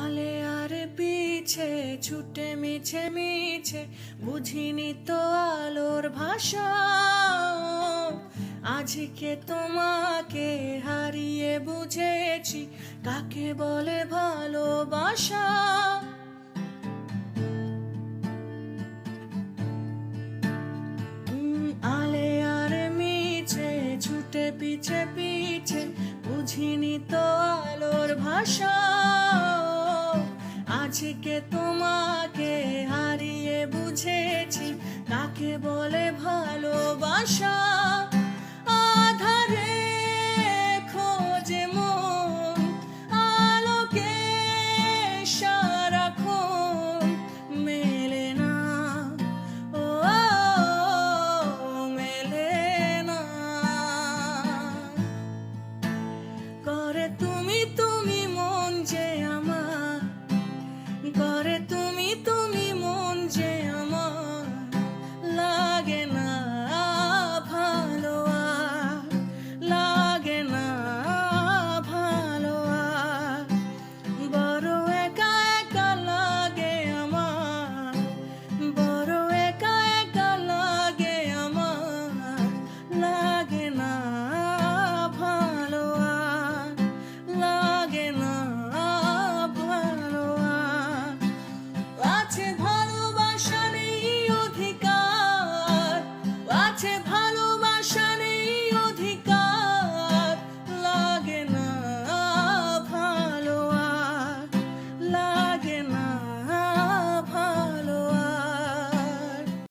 আলে আর পিছে ছুটে মিছে মিছে বুঝিনি তো আলোর ভাষা আজকে তোমাকে হারিয়ে বুঝেছি কাকে বলে ভালোবাসা আলে আর মিছে, ছুটে পিছে পিছে, বুঝিনি তো আলোর ভাষা। আজকে তোমাকে হারিয়ে বুঝেছি কাকে বলে ভালোবাসা? Por tu